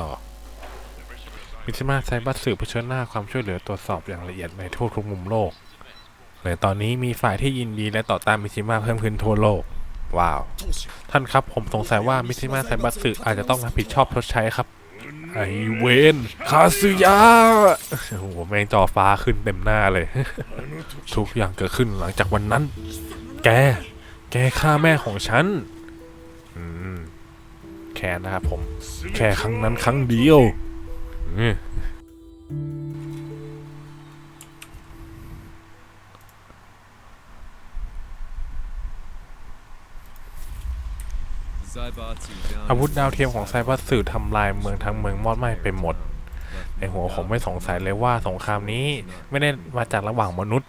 ต่อมิซิมาไซบัสสืบเผชิญหน้าความช่วยเหลือตรวจสอบอย่างละเอียดในทั่วทุกมุมโลกเลยตอนนี้มีฝ่ายที่ยินดีและต่อต้านมิซิมาเพิ่มขึ้นทั่วโลก ว้าว ท่านครับผมสงสัยว่ามิซิมาไซบัสสืบอาจจะต้องรับผิดชอบชดใช้ครับ ไอเวนคาซึยะโอ้โหแมงจอฟ้าขึ้นเต็มหน้าเลย ทุกอย่างเกิดขึ้นหลังจากวันนั้น แก แกฆ่าแม่ของฉัน อืม ค่นะครับผม แค่ครั้งนั้นครั้งเดียวอืมอาวุธดาวเทียมของไซบัสสื่อทำลายเมืองทั้งเมืองมอดไหม้ไปหมด ในหัวผมไม่สงสัยเลยว่าสงครามนี้ไม่ได้มาจากระหว่างมนุษย์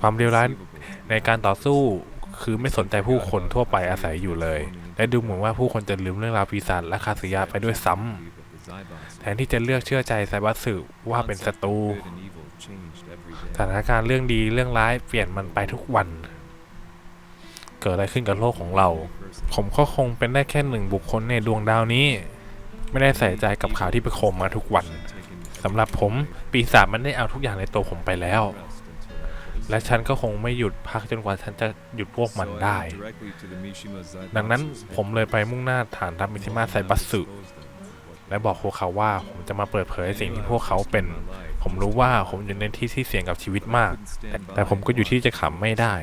ความเลวร้ายในการต่อสู้คือไม่สนใจผู้คนทั่วไปอาศัยอยู่เลย และดูเหมือนว่าผู้คนจะลืมเรื่องราวปีศาจและคาสยาไปด้วยซ้ำแทนที่จะเลือกเชื่อใจไซบัสสื่อว่าเป็นศัตรูสถานการณ์เรื่องดีเรื่องร้ายเปลี่ยนมันไปทุกวัน เกิดอะไรขึ้นกับโลกของเรา ผมก็คงเป็นได้แค่หนึ่งบุคคลในดวงดาวนี้ ไม่ได้ใส่ใจกับข่าวที่ไปโคมมาทุกวัน สำหรับผมปีศาจมันได้เอาทุกอย่างในตัวผมไปแล้ว และฉันก็คงไม่หยุดพักจนกว่าฉันจะหยุดพวกมันได้ ดังนั้นผมเลยไปมุ่งหน้าฐานทัพมิซิมาไซบัสสึและบอกพวกเขาว่าผมจะมาเปิดเผยสิ่งที่พวกเขาเป็น ผมรู้ว่าผมอยู่ในที่ที่เสี่ยงกับชีวิตมาก แต่แต่ผมก็อยู่ที่จะขำไม่ได้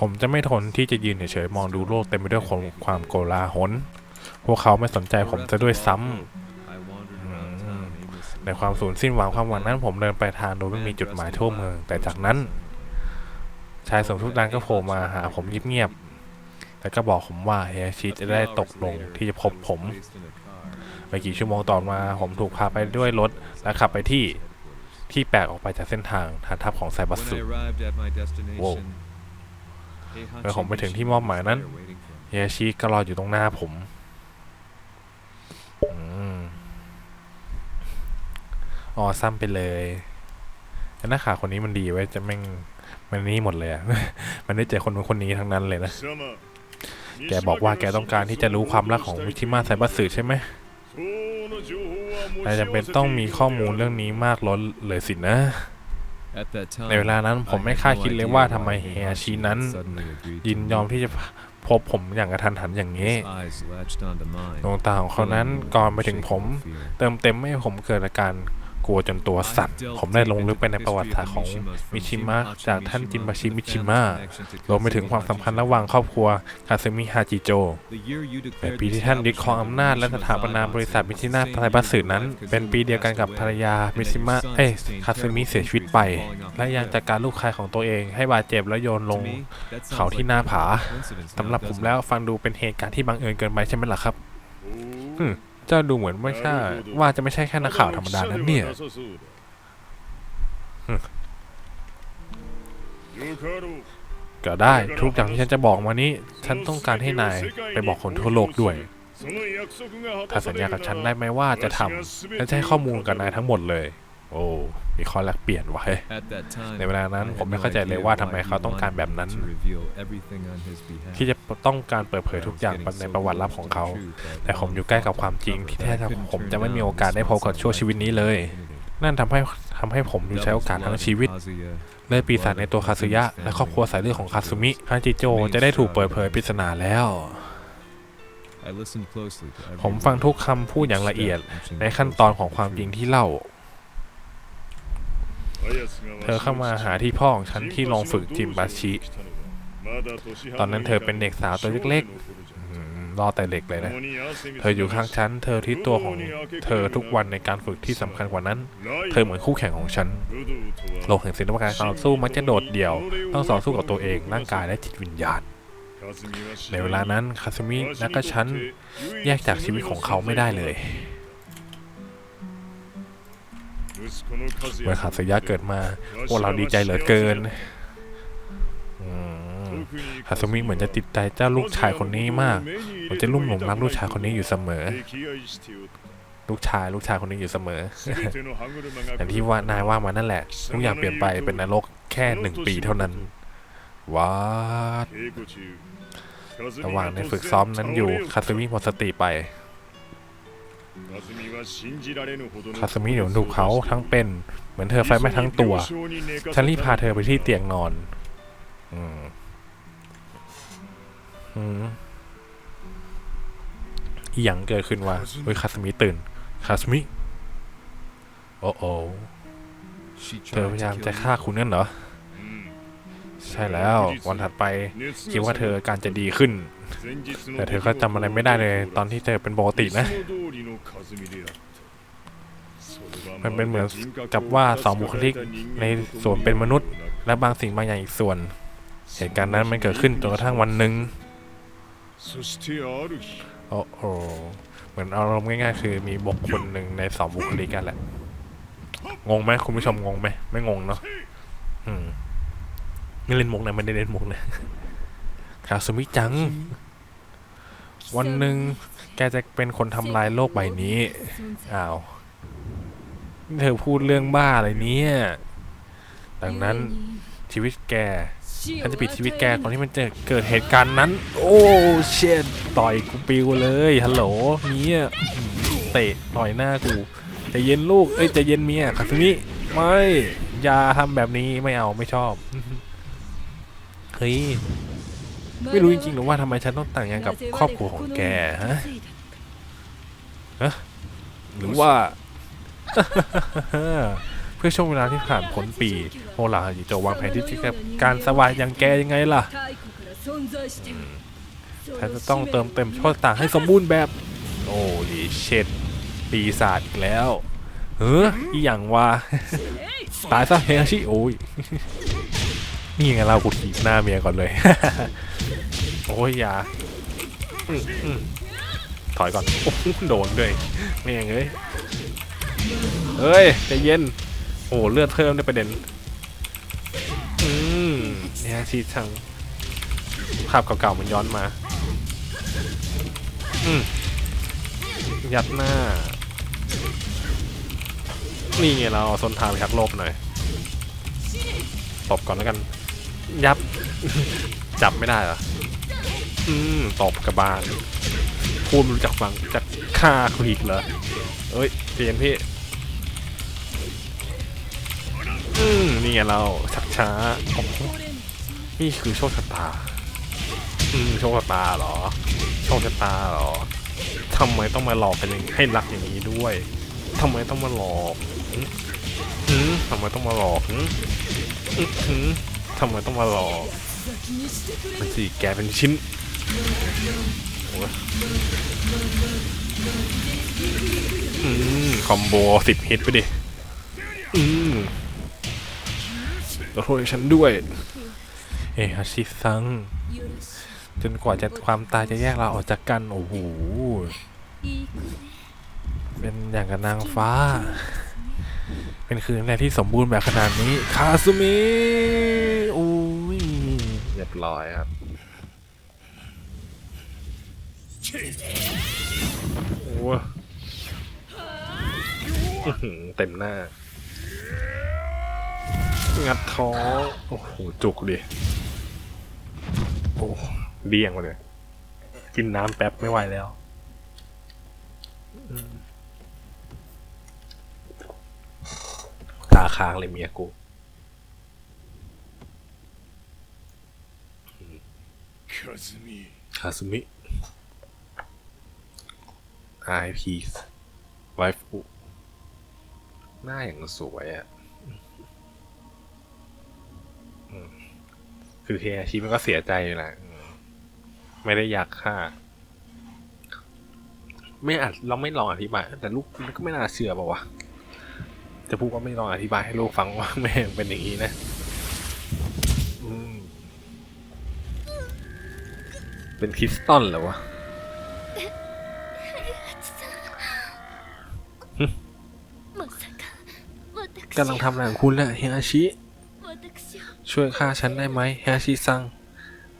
ผมจะไม่ทนที่จะยืนเฉยๆมองดูโลกเต็มไปด้วยความความโกลาหล พวกเขาไม่สนใจผมจะด้วยซ้ำ ในความสูญสิ้นหวังความหวังนั้นผมเดินไปทางโดยไม่มีจุดหมายทั่วเมือง แต่จากนั้น ชายสมทุกนั้นก็โผล่มาหาผมเงียบๆแล้วก็บอกผมว่าเฮียชิจะได้ตกลงที่จะพบผมไม่กี่ชั่วโมงต่อมา ผมถูกพาไปด้วยรถและขับไปที่ที่แปลกออกไปจากเส้นทางฐานทัพของไซบัสสุ Wow. เมื่อผมไปถึงที่มอบหมายนั้นเฮียชิก็รออยู่ตรงหน้าผม อืม ออซ้ำไปเลยแต่หน้าขาคนนี้มันดีไว้จะแม่งมันนี่หมดเลยอะมันได้เจอคนนู้นคนนี้ทั้งนั้นเลยนะ แกบอกว่าแกต้องการที่จะรู้ความลับของวิชิมาไซบัสสึใช่ไหมแต่จำเป็นต้องมีข้อมูลเรื่องนี้มากล้นเลยสินะ ในเวลานั้นผมไม่คาดคิดเลยว่าทำไมเฮียชินั้น ยินยอมที่จะพบผมอย่างกระทันหันอย่างนี้ดวงตาของเขานั้นก่อนไปถึงผม เติมเต็มให้ผมเกิดอาการ กลัวจนตัวสั่น ผมได้ลงลึกไปในประวัติศาสตร์ของมิชิมะจากท่านจินบาชิมิชิมะรวมไปถึงความสัมพันธ์ระหว่างครอบครัวคาซึมิฮาจิโจในปีที่ท่านยึดครองอำนาจและสถาปนาบริษัทมิชินาไทบัสสึนั้น เป็นปีเดียวกันกับภรรยามิชิมะเอ้ยคาซึมิเสียชีวิตไป และยังจัดการลูกชายของตัวเองให้บาดเจ็บและโยนลงเขาที่หน้าผาสำหรับผมแล้วฟังดูเป็นเหตุการณ์ที่บังเอิญเกินไปใช่ไหมล่ะครับอืม เจ้าดูเหมือนไม่ใช่ว่าจะไม่ใช่แค่นักข่าวธรรมดานั้นเนี่ยก็ได้ทุกอย่างที่ฉันจะบอกมานี้ ฉันต้องการให้นายไปบอกคนทั่วโลกด้วย ถ้าสัญญากับฉันได้ไหมว่าจะทำฉันจะให้ข้อมูลกับนายทั้งหมดเลย โอ้ มีข้อแลกเปลี่ยนไว้ ในเวลานั้นผมไม่เข้าใจเลยว่าทำไมเขาต้องการแบบนั้นที่ที่จะต้องการเปิดเผยทุกอย่างในประวัติลับของเขา แต่ผมอยู่ใกล้กับความจริง ที่แท้จริงผมจะไม่มีโอกาสได้พบกับชั่วชีวิตนี้เลย นั่นทำให้ทำให้ผมอยู่ใช้โอกาสทั้งชีวิตเลยปีศาจในตัวคาซึยะ และครอบครัวสายเลือดของคาซึมิฮาจิโจจะได้ถูกเปิดเผยปริศนาแล้วผมฟังทุกคำพูดอย่างละเอียดในขั้นตอนของความจริงที่เล่า เธอเข้ามาหาที่พ่อของฉันที่โรงฝึกจิมบาชิ ตอนนั้นเธอเป็นเด็กสาวตัวเล็กๆรอแต่เด็กเลยนะ เธออยู่ข้างฉัน เธอที่ตัวของเธอทุกวันในการฝึกที่สำคัญกว่านั้น เธอเหมือนคู่แข่งของฉัน โลกแห่งศิลปะการต่อสู้มักจะโดดเดี่ยว ต้องต่อสู้กับตัวเอง ร่างกายและจิตวิญญาณในเวลานั้นคาสมิและก็ฉันแยกจากชีวิตของเขาไม่ได้เลย เมื่อคาสยะเกิดมาพวกเราดีใจเหลือเกินอืมคาสมิเหมือนจะติดใจเจ้าลูกชายคนนี้มากเหมันจะลุ่มหลงรักลูกชายคนนี้อยู่เสมอ ลูกชายลูกชายคนนี้อยู่เสมอ อย่างที่ว่านายว่ามานั่นแหละ ทุกอย่างเปลี่ยนไปเป็นนรกแค่หนึ่งปีเท่านั้นว้าดระหว่างในฝึกซ้อมนั้นอยู่คาซึมิหมดสติไป คาสมิเดี๋ยวถูเขาทั้งเป็นเหมือนเธอไฟไหม้ทั้งตัว ฉันรีบพาเธอไปที่เตียงนอน อืมอืมอีหยังเกิดขึ้นวะเฮ้ยคาสมิตื่น คาสมิ โอ้โอเธอพยายามจะฆ่าคุณนั่นเหรอ ใช่แล้ววันถัดไปคิดว่าเธออาการจะดีขึ้น แต่เธอก็จำอะไรไม่ได้เลย ตอนที่เธอเป็นปกตินะ มันเป็นเหมือนกับว่าสองบุคลิกในส่วนเป็นมนุษย์ และบางสิ่งบางอย่างอีกส่วน เหตุการณ์นั้นมันเกิดขึ้นจนกระทั่งวันหนึ่งโอ้โหเหมือนอารมณ์ง่ายๆ คือมีบุคคลหนึ่งในสองบุคลิกกันแหละ งงไหมคุณผู้ชมงงไหมไม่งงเนาะอืม ไม่เล่นมุกนะไม่ได้เล่นมุกนะคาสมิจัง วันหนึ่งแกจะเป็นคนทำลายโลกใบนี้อ้าวนี่เธอพูดเรื่องบ้าอะไรเนี่ย ดังนั้นชีวิตแกฉันจะปิดชีวิตแกก่อนที่มันจะเกิดเหตุการณ์นั้น โอ้เชดต่อยกูปิวเลยฮัลโหลเนี่ยอื้อหือเตะต่อยหน้ากูใจะเย็นลูกเอ้ยใจะเย็นเมียคาซึมิไม่อย่าทำแบบนี้ไม่เอาไม่ชอบ เฮ้ย ไม่รู้จริงๆหรอกว่าทำไมฉันต้องแต่งงานกับครอบครัวของแกฮะหรือว่า เพื่อช่วงเวลาที่ผ่านพ้นปีโมลาฮาจิจะวางแผนที่จะกับการสวายอย่างแกยังไงล่ะฉันจะต้องเติมเต็มช่อต่างให้สมบูรณ์แบบ โอ้ลีเชดปีศาจอีกแล้วเฮ้ออีหยังวะตายซะเฮยาชิโอ้ย นี่ไงเรากูถีบหน้าเมียก่อนเลย โอ้ยอย่าถอยก่อนโอ้โหโดนด้วยแม่งเอ้ยเฮ้ยใจเย็น โอ้เลือดเพิ่มในประเด็น อืมเนี่ยชีชังภาพเก่าๆมันย้อนมา อืมยัดหน้า นี่ไงเราเอาส้นทางไปหักโลบหน่อยตบก่อนแล้วกัน ยับ จับไม่ได้เหรอ อืมตบกระบาลพูดรู้จักฟังจะฆ่าคุอีกเหรอเอ้ยเปลี่ยนพี่ อืมนี่ไงเราชักช้าโอ้โหนี่คือโชคชะตา อืมโชคชะตาเหรอ โชคชะตาเหรอทำไมต้องมาหลอกกันอย่างให้รักอย่างนี้ด้วยทำไมต้องมาหลอกหืมทำไมต้องมาหลอกหืมหืมหืม ทำไมต้องมาหลอกมันสิแกเป็นชิ้นโอ้ยอืมคอมโบสิบฮิตไปดิ อืมขอโทษฉันด้วย เอฮาชิซัง จนกว่าจะความตายจะแยกเราออกจากกัน โอ้โห เป็นอย่างกับนางฟ้า เป็นคืนแรกที่สมบูรณ์แบบขนาดนี้ คาซุมิโอ้ยเรียบร้อยครับโอ้ยอื้อหือเต็มหน้า งัดท้องโอ้โห จุกดิโอ้เดี่ยงมาเลย กินน้ำแป๊บไม่ไหวแล้วอืม ตาค้างเลยเมียกู คาซุมิไอพีสไวฟูหน้าอย่างสวยอะ่ะอืมคือเฮียชิมันก็เสียใจอยู่แหละอืมไม่ได้อยากฆ่า ไม่อาจเราไม่ลองอธิบาย แต่ลูกมันก็ไม่น่าเชื่อป่าวะ จะพูดว่าไม่ลองอธิบายให้ลูกฟังว่าแม่งเป็นอย่างนี้นะอืมเป็นคริสตัลเหรอวะกำลังทำอะไรของคุณน่ะเฮียชิ ช่วยฆ่าฉันได้ไหมเฮียชิซัง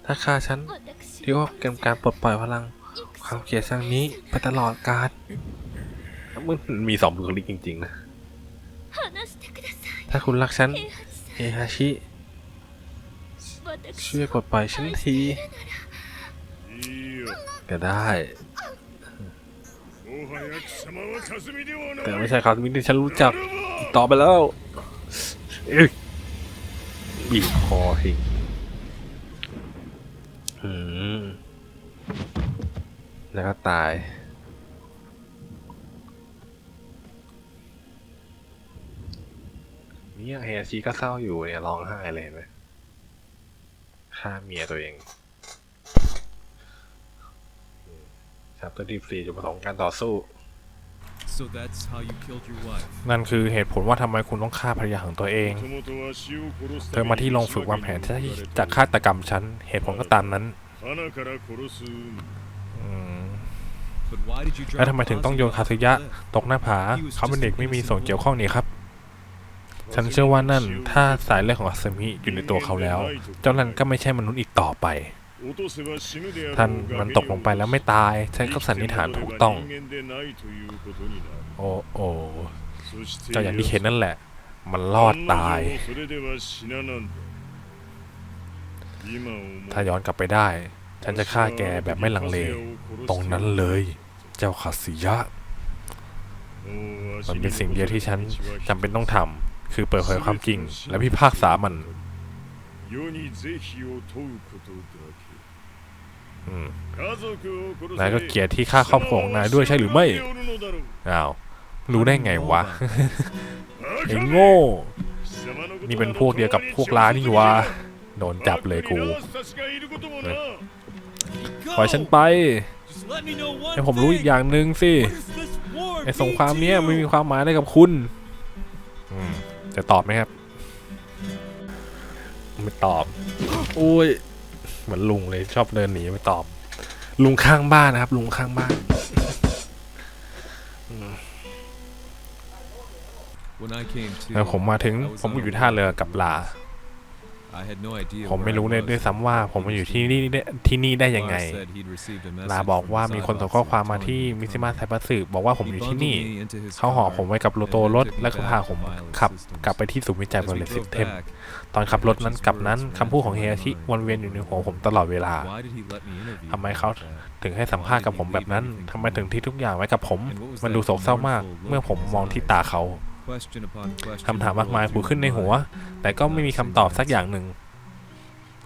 ถ้าฆ่าฉันถือว่าเป็นการปลดปล่อยพลัง ความเกลียดชังนี้ไปตลอดกาลมันมีสองบุคลิกจริง ๆ นะาคุณรักฉัน เอฮาชิ ช่วยปลดปล่อยฉันที ก็ได้ แต่ไม่ใช่คาสมิที่ฉันรู้จักต่อไปแล้วบีบคอทิ้งแล้วก็ตาย เนี่ยเฮชีก็เศร้าอยู่เนี่ยร้องไห้เลยไหมฆ่าเมียตัวเองครับตัวดีฟรีจุดประสงค์การต่อสู้ So that's how you killed your wife. นั่นคือเหตุผลว่าทำไมคุณต้องฆ่าภรรยาของตัวเอง เธอมาที่โรงฝึกวางแผนที่จะฆาตกรรมฉัน เหตุผลก็ตามนั้นแล้วทำไมถึงต้องโยนคาสึยะ ตกหน้าผา เขาเป็นเด็กไม่มีส่วนเกี่ยวข้องนี่ครับ ฉันเชื่อว่านั่น ถ้าสายเลือดของอัศมิอยู่ในตัวเขาแล้ว เจ้านั่นก็ไม่ใช่มนุษย์อีกต่อไปท่านมันตกลงไปแล้วไม่ตาย ใช้คำสันนิษฐานถูกต้อง โอ้โอ้ก็อย่างที่เห็นนั่นแหละ มันรอดตาย ถ้าย้อนกลับไปได้ ฉันจะฆ่าแกแบบไม่ลังเล ตรงนั้นเลย เจ้าขัสิยะ มันเป็นสิ่งเดียวที่ฉันจำเป็นต้องทำ คือเปิดเผยความจริง และพิพากษามันนายก็เกลียดที่ฆ่าครอบครัวของนายด้วยใช่หรือไม่อ้าวรู้ได้ไงวะไอ้โง่ นี่เป็นพวกเดียวกับพวกล้านี่วะโดนจับเลยกูปล่อยฉันไปให้ผมรู้อีกอย่างหนึ่งสิไอ้สงครามเนี้ยไม่มีความหมายอะไรกับคุณ อืม จะตอบไหมครับ ไม่ตอบ อุ้ย เหมือนลุงเลยชอบเดินหนีไม่ตอบ ลุงข้างบ้านนะครับ ลุงข้างบ้าน When I came to แล้วผมมาถึงผมก็อยู่ท่าเรือกับลา ผม where ไม่ I รู้เลย was. ด้วยซ้ำว่าผมมาอยู่ที่นี่ได้ที่นี่ได้ยังไง Boss said he'd received a message ลาบอก from ว่า the มีคนส่ง Zybok ข้อความมา telling ที่ me มิซิมา where ไซบัสึบอกว่าผม He อยู่ที่ bundled นี่ me into his เขาห่อ car ผมไว้กับโลโต and รถ took me แล้วก็ back พาผม to Violet ขับ Systems. กลับไปที่ศูนย์วิจัย As เบอ we ร์เลซิ drove เทม back, ตอนขับรถนั้น his กลับนั้น words คำพูดของเฮียชิวนเวียนอยู่ในหัวผมตลอดเวลา why did he let me interview ทำไม me เขา like that? ถึงให้สัมภาษณ์กับผมแบบนั้นทำไมถึงที่ทุกอย่างไว้กับผม มันดูโศกเศร้ามาก เมื่อผมมองที่ตาเขา Question upon question คำถามมากมายผุดขึ้นในหัว แต่ก็ไม่มีคำตอบสักอย่างหนึ่ง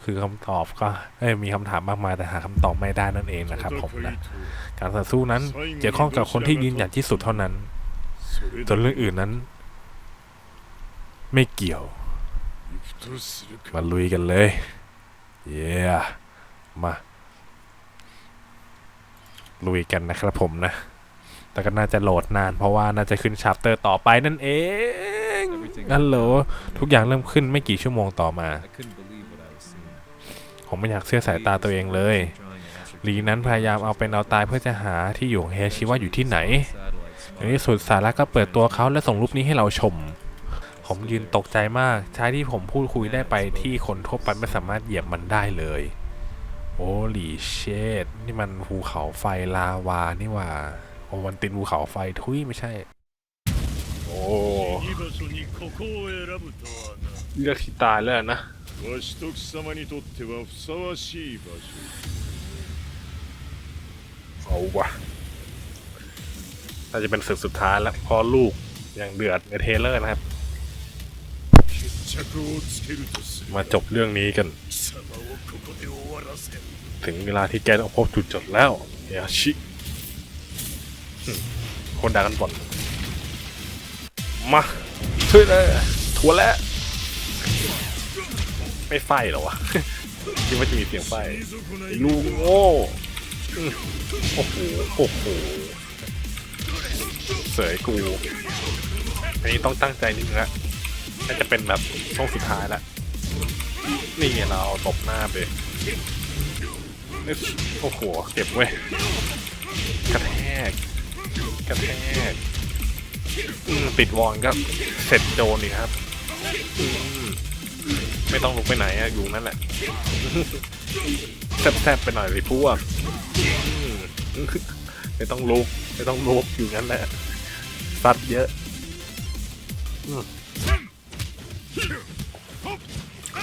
คือคำตอบก็มีคำถามมากมายแต่หาคำตอบไม่ได้นั่นเองนะครับผมนะการต่อสู้นั้นเกี่ยวข้องกับคนที่ยืนหยัดที่สุดเท่านั้นส่วนเรื่องอื่นนั้น ไม่เกี่ยว มาลุยกันเลย เย้มาลุยกันนะครับผมนะ แต่ก็น่าจะโหลดนานเพราะว่าน่าจะขึ้นชาร์เตอร์ต่อไปนั่นเองฮัลโหลทุกอย่างเริ่มขึ้นไม่กี่ชั่วโมงต่อมา I couldn't believe what I was seeing. ผมไม่อยากเชื่อสายตาตัวเองเลย ลีนั้นพยายามเอาเป็นเอาตายเพื่อจะหาที่อยู่ของเฮชิว่าอยู่ที่ไหนในที่สุดสาระก็เปิดตัวเขาและส่งรูปนี้ให้เราชม ผมยืนตกใจมากชายที่ผมพูดคุยได้ไปที่คนทั่วไปไม่สามารถเหยียบมันได้เลย โอ้ลีเชดนี่มันภูเขาไฟลาวานี่หว่า โอ้มันติดภูเขาไฟทุยไม่ใช่ โอ้เลือกที่ตายแล้วนะเอาวะน่าจะเป็นศึกสุดท้ายแล้วพอลูกอย่างเดือดในเทเลอร์นะครับ มาจบเรื่องนี้กัน ถึงเวลาที่แกต้องพบจุดจบแล้วเอชิ คนด่ากันบ่นมาช่วยเลยทัวแล้วไม่ไฟเหรอวะคิดว่าจะมีเสียงไฟลูกโง่อืมโอ้โหโอ้โหเสยกูอันนี้ต้องตั้งใจนิดนึงละน่าจะเป็นแบบช่วงสุดท้ายละนี่เราเอาตบหน้าไปโอ้โหเก็บเว้ยกระแทก กระแทกอืมปิดวอนก็เสร็จโจนอีกครับมไม่ต้องลุกไปไหนอะอยู่นั่นแหละ แซบๆไปหน่อยสิพวกไม่ต้องลุกไม่ต้องลุกอยู่นั่นแหละสัตว์เยอะอืม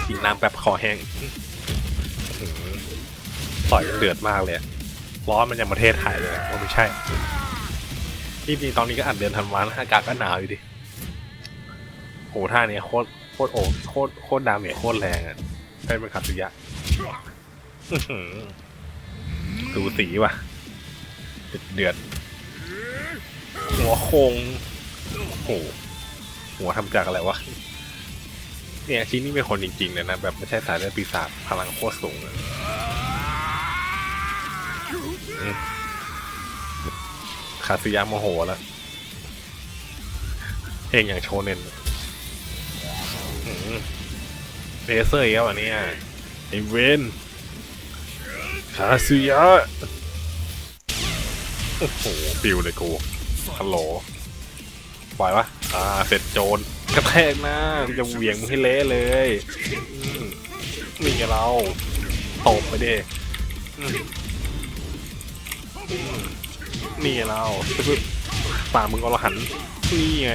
กินน้ำแบบคอแห้งต่อยกันเดือดมากเลย ร้อนมันยังประเทศไทยเลยนะโอ้ไม่ใช่ จริงๆตอนนี้ก็อัดเดือนธันวานะอากาศก็หนาวอยู่ดิโหท่าเนี้ยโคตรโคตรโอโคตรโคตรดาเมจโคตรแรงอะให้เป็นคาสุยะดูสีว่ะเดือดหัวโคงโอหหัวทำจากอะไรวะเนี่ยชิ้นนี้เป็นคนจริงๆเลยนะ แบบไม่ใช่สายเลือดปีศาจพลังโคตรสูงเลย คาสุยะโมโหแล้วเพลงอย่างโชเนนเลเซอร์อีกแล้วอันนี้ไอเวนคาสุยะโอ้โหปิวเลยกูฮัลโหลปล่อยวะอ่าเสร็จโจรกระแทกหน้าจะเหวี่ยงมึงให้เละเลยมนี่เราตบไปดิ นี่เราป่ามึงอรหันนี่ไง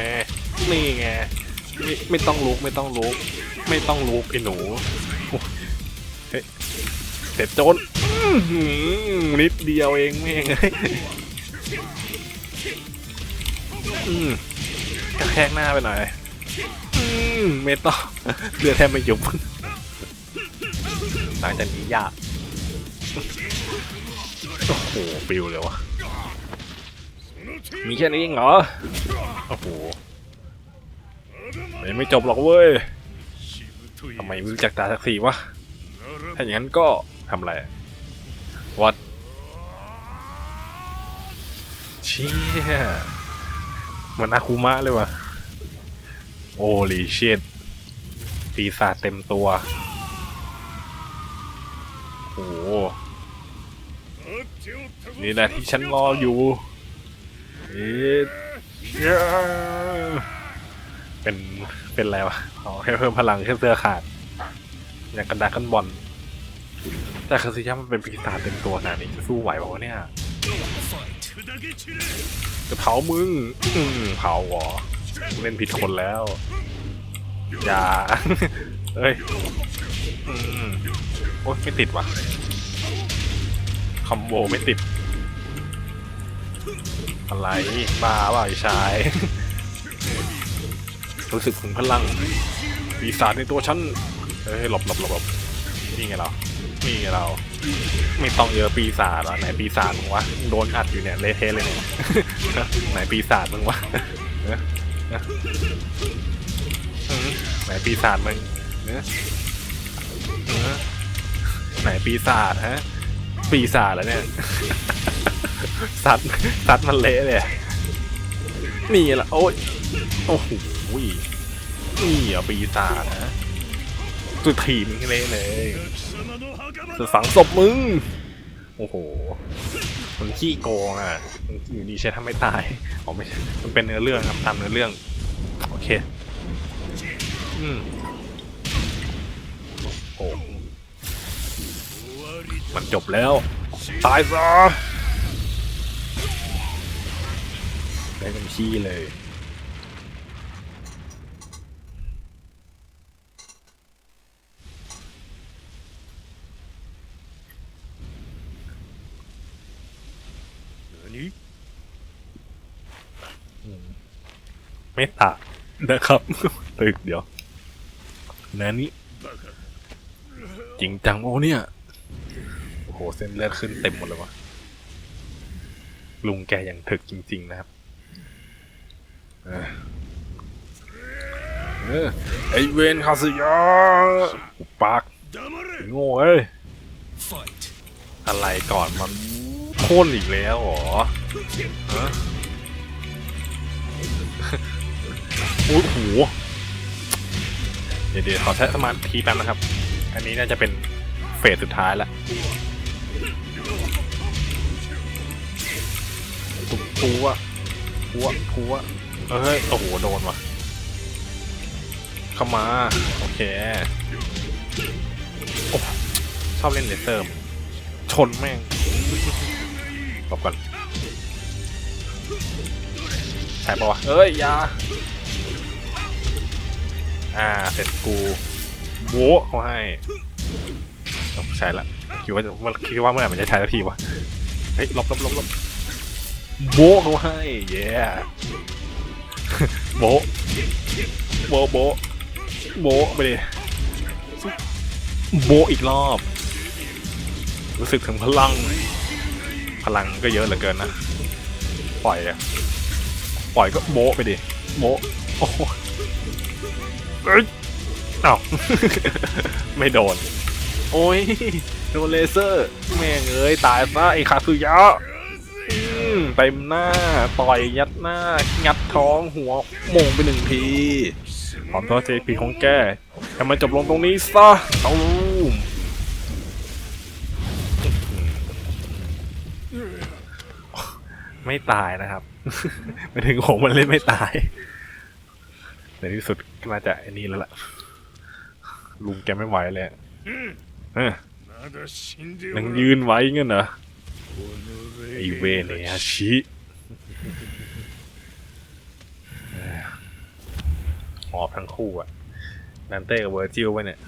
นี่ไงไม่ไม่ต้องลุกไม่ต้องลุก ไม่ต้องลุกไอ้หนูเฮ้ยเสร็จโจรอื้อหือนิดเดียวเองแม่งกระแทกหน้าไปหน่อยอมไม่ต้องเลือดแทบไม่ยุบหลังจากนี้ยากโอ้โหปิวเลยวะ มีแค่นี้เองเหรอ โอ้โหยังไม่จบหรอกเว้ยทำไมม่รู้จักตาสักสีวะ ถ้าอย่างนั้นก็ทำอะไร วัดเชี่ยมันอาคูมะเลยวะโอลีเชนปีศาจเต็มตัว โอ้โหนี่แหละที่ฉันรออยู่ เป็นเป็นอะไรวะออแค่เพิ่มพลังแค่เสื้อขาด อย่างกันดากันบอลแต่คาซิยามันเป็นปีศาจเต็มตัวขนาดนี้จะสู้ไหวปล่าวะเนี่ยจะเผามึงเผาหรอเล่นผิดคนแล้ว อย่าเอ้ยโอ๊ยไม่ติดว่ะคอมโบไม่ติด อะไรบ้าเปล่าไอ้ชาย รู้สึกถึงพลังปีศาจในตัวฉันเฮ้ยหลบหลบหลบหลบนี่ไงเรานี่ไงเรา ไม่ต้องเยอะปีศาจหรอไหนปีศาจมึงวะโดนอัดอยู่เนี่ยเละเทะเลยเนี่ยไหนปีศาจมึงวะไหนปีศาจมึงไหนปีศาจฮะ ปีศาจแล้วเนี่ย ซัดซัดมันเละเลยนี่ละโอ้ยโอ้โหนี่อะปีศาจนะจุดทีมเละเลยจะฝังศพมึง โอ้โห มันขี้โกงอะอยู่ดีใช้ทำไม่ตายอ๋อไม่มันเป็นเนื้อเรื่องครับตามเนื้อเรื่อง โอเค อืมโอ้มันจบแล้ว ตายซะ ได้เต็มที่เลยไม่ต่างนะครับ ตึกเดี๋ยวนะนี้จริงจังโอ้เนี่ย โอ้โห เส้นเลือดขึ้นเต็มหมดเลยวะลุงแกอย่างถึกจริง ๆ นะครับ เออไอเวนคาสยาปากโง่เอ้ยอะไรก่อนมันโค่นอีกแล้วเหรอฮะโอ้โหเดี๋ยวเดี๋ยวขอใช้สมาธิแป๊บนะครับ อันนี้น่าจะเป็นเฟสสุดท้ายละปุ๊บพัวพัวพัว เฮ้ย โอ้โห โดนว่ะ เข้ามา โอเคโอ้ชอบเล่นเลเซอร์มันชนแม่งหลบก่อนใช่ปะวะเอ้ยอยา อ่า เสร็จกูโว้เขาให้ต้องใช่ละคิดว่าจะคิดว่าเมื่อไหร่มันจะใช้สักทีวะ เฮ้ยหลบหลบหลบหลบโบะเขาให้ เย้ โบโบโบโบไปดิโบอีกรอบ รู้สึกถึงพลัง พลังก็เยอะเหลือเกินนะ ปล่อยอะปล่อยก็โบไปดิโบโอ้โหเอ้ยเอ้าไม่โดน โอ้ยโดนเลเซอร์ แม่งเอ้ย ตายซะไอ้คาซึยะอืม เต็มหน้า ต่อยยัดหน้า งัดท้องหัวโมงไปหนึ่งทีขอโทษทีพีของแกแต่มันจบลงตรงนี้ซะเตาลูมไม่ตายนะครับไม่ถึงผมมันเล่นไม่ตายในที่สุดน่าจะอันนี้แล้วล่ะ ลุงแกไม่ไหวเลยยังยืนไว้เงี้ยเหรอ ไอเวเนยาชิเอ้ยหอบทั้งคู่อะนันเต้กับเวอร์จิลไว้เนี่ย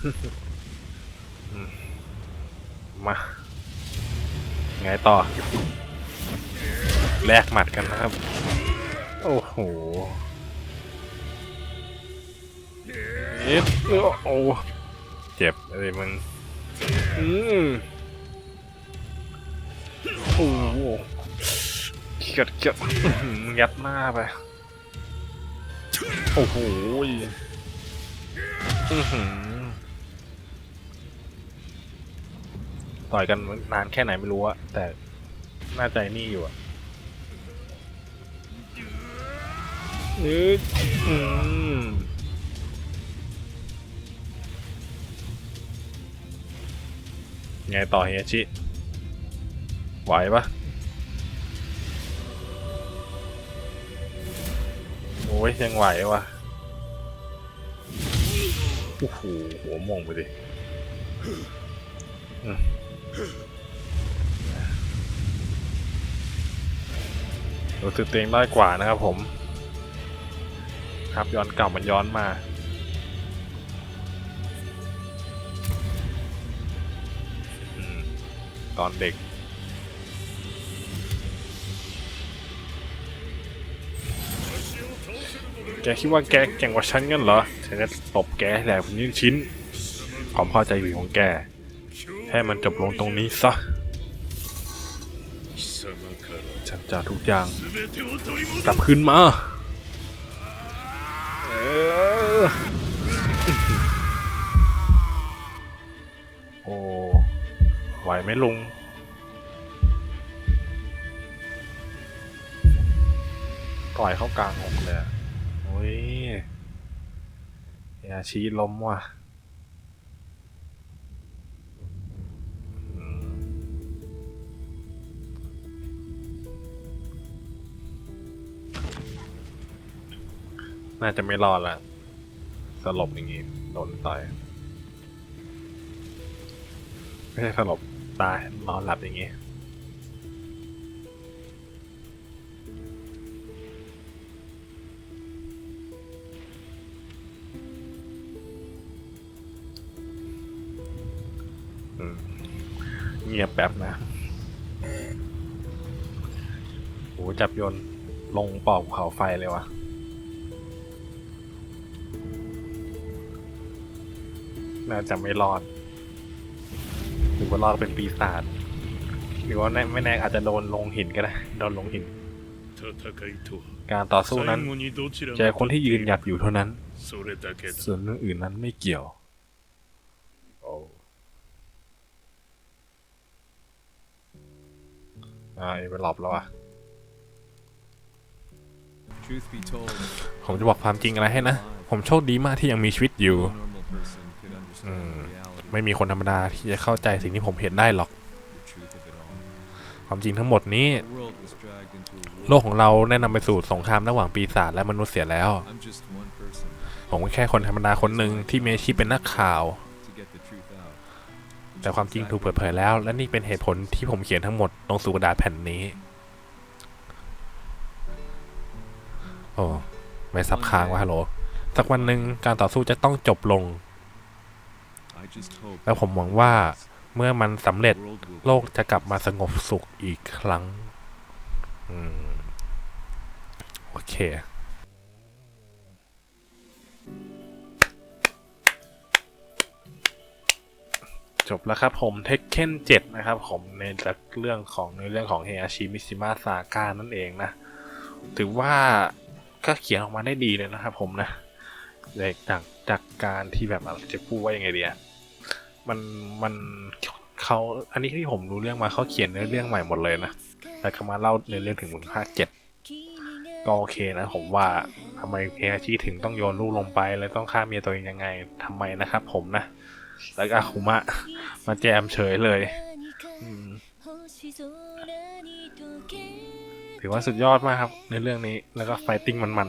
มา ไงต่อ แลกหมัดกันนะครับ โอ้โหเอ็ดโอ้เจ็บอะไรมึงอืม โอ้โหเกียดเกียดอื้อหือยัดหน้าไป โอ้โหอื้อหือต่อยกันนานแค่ไหนไม่รู้อะแต่น่าใจนี่อยู่อะนึกอืมไงต่อเฮียชิ ไหวปะโอ้ยยังไหววะโอ้โหหัวมงไปดิรู้สึกตัวเองได้กว่านะครับผม ครับย้อนกลับมันย้อนมาตอนเด็ก แกคิดว่าแกเก่งกว่าฉันกันเหรอ ฉันจะตบแกแหลกนิ้วชิ้น ความพอใจหวีของแก ให้มันจบลงตรงนี้ซะ ฉันจะทุกอย่างกลับคืนมาโอ้ ไหวไหมลุงต่อยเข้ากลางอกเลย อะโอ้ยยาชี้ล้มว่ะน่าจะไม่รอดละสลบอย่างงี้โดนต่อยไม่ใช่สลบตายนอนหลับอย่างงี้ เงียบแบบนะโหจับยนลงปอบเขาไฟเลยวะ่ะน่าจะไม่รอด หรือว่ารอดเป็นปีศาจหรือว่าแน่ไม่แน่อาจจะโดนลงหินก็ได้ โดนลงหิน การต่อสู้นั้นจะคนที่ยืนหยัดอยู่เท่านั้น ส่วนเรื่องอื่นนั้นไม่เกี่ยว อ่าเอเวลลอบแล้วอะ Truth be told, ผมจะบอกความจริงอะไรให้นะ ผมโชคดีมากที่ยังมีชีวิตอยู่ no normal person could understand Mm. the reality, ไม่มีคนธรรมดาที่จะเข้าใจสิ่งที่ผมเห็นได้หรอก the truth of it all. ความจริงทั้งหมดนี้ The world was dragged into a โล war. กของเราได้นำไปสู่สงครามระหว่างปีศาจและมนุษย์เสียแล้ว I'm just one person ผมก็แค่คนธรรมดาคนหนึ่งที่มีอาชีพเป็นนักข่าว แต่ความจริงถูกเปิดเผยแล้ว และนี่เป็นเหตุผลที่ผมเขียนทั้งหมดลงสู่กระดาษแผ่นนี้ โอ้ไม่ซับค้างวะฮัลโหล สักวันหนึ่งการต่อสู้จะต้องจบลง แล้วผมหวังว่าเมื่อมันสำเร็จโลกจะกลับมาสงบสุขอีกครั้ง อืม โอเค จบแล้วครับผมเทคเคน7นะครับผมในเรื่องของในเรื่องของเฮอาชิมิซิมะซาก้านั่นเองนะ ถือว่าก็เขียนออกมาได้ดีเลยนะครับผมนะจากจากการที่แบบจะพูดว่ายังไงดีอะมันมันเขาอันนี้ที่ผมรู้เรื่องมาเขาเขียนเนื้อเรื่องใหม่หมดเลยนะแล้วก็มาเล่าเนื้อเรื่องถึงถึงภาคเจ็ดก็โอเคนะผมว่าทำไมเฮอาชิถึงต้องโยนลูกลงไป แล้วต้องฆ่าเมียตัวเองยังไงทำไมนะครับผมนะ แล้วก็อาคุมะ มาแจมเฉยเลยถือว่าสุดยอดมากครับ ในเรื่องนี้แล้วก็ไฟติ้งมัน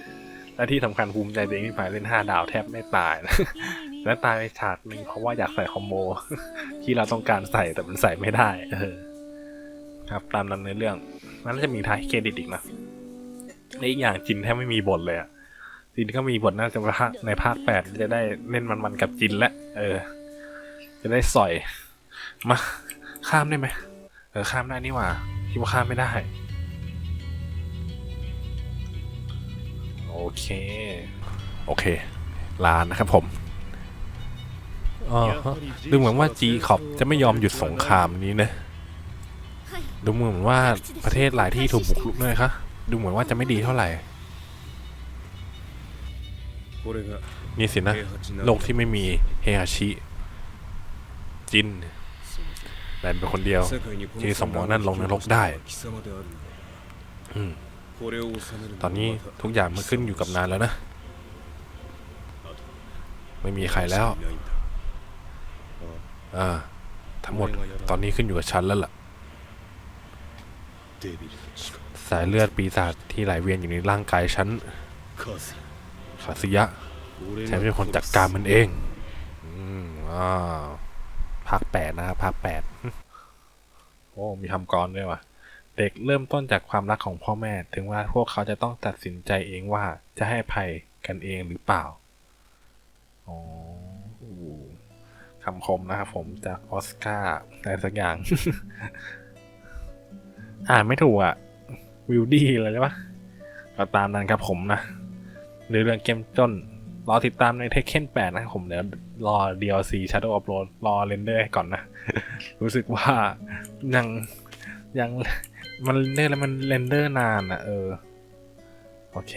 ๆ และที่สำคัญภูมิใจตัวเองที่ฝ่ายเล่น 5 ดาวแทบไม่ตายนะและตายไปฉากหนึ่งเพราะว่าอยากใส่คอมโบ ที่เราต้องการใส่แต่มันใส่ไม่ได้ เออ ครับตามนั้นในเรื่องมันน่าจะมีท้ายเครดิตอีกนะและอีกอย่างจินแทบไม่มีบทเลยอะ จีนก็มีบทน่าจะในภาคแปดจะได้เล่นมันๆกับจินและ เออ จะได้สอย มา ข้ามได้ไหมเออข้ามได้นี่ว่าคิดว่าข้ามไม่ได้ โอเค โอเคลานนะครับผมดูเหมือนว่าจีขอบจะไม่ยอมหยุดสงครามนี้นะ ดูเหมือนว่าประเทศหลายที่ถูกบุกรุกเลยคะดูเหมือนว่าจะไม่ดีเท่าไหร่ นี่สินะ โลกที่ไม่มีเฮฮาชิ จินนายเป็นคนเดียว ที่สมองนั่นลงนรกได้ ตอนนี้ทุกอย่างมันขึ้นอยู่กับนานแล้วนะ ไม่มีใครแล้วทั้งหมดตอนนี้ขึ้นอยู่กับฉันแล้วล่ะสายเลือดปีศาจที่ไหลเวียนอยู่ในร่างกายฉัน สัสยะแถมเป็นคนจัดการมันเอง อืมภาคแปดนะครับภาคแปดโอ้มีทำกรด้วยวะเด็กเริ่มต้นจากความรักของพ่อแม่ ถึงว่าพวกเขาจะต้องตัดสินใจเองว่าจะให้ภัยกันเองหรือเปล่าอคำคมนะครับผมจากออสการ์อะไรสักอย่าง อ่านไม่ถูกอะวิลดี้อะไรใช่ปะก็ตามนั้นครับผมนะ หรือเรื่องเกมจนรอติดตามใน Tekken 8นะครับผมเดี๋ยวรอ DLC Shadow of Road รอเรนเดอร์ก่อนนะ รู้สึกว่ายังยังมันเรนเดอร์แล้วมันเรนเดอร์นานอะเออ โอเค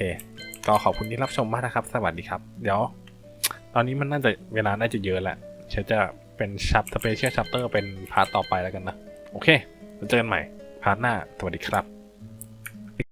ก็ขอบคุณที่รับชมมากนะครับ สวัสดีครับ เดี๋ยว ตอนนี้มันน่าจะเวลาน่าจะเยอะแหละเชยวจะเป็นชัปสเปเชียลชัปเตอร์เป็นพาร์ทต่อไปแล้วกันนะ โอเคเจอกันใหม่พาร์ทหน้า สวัสดีครับ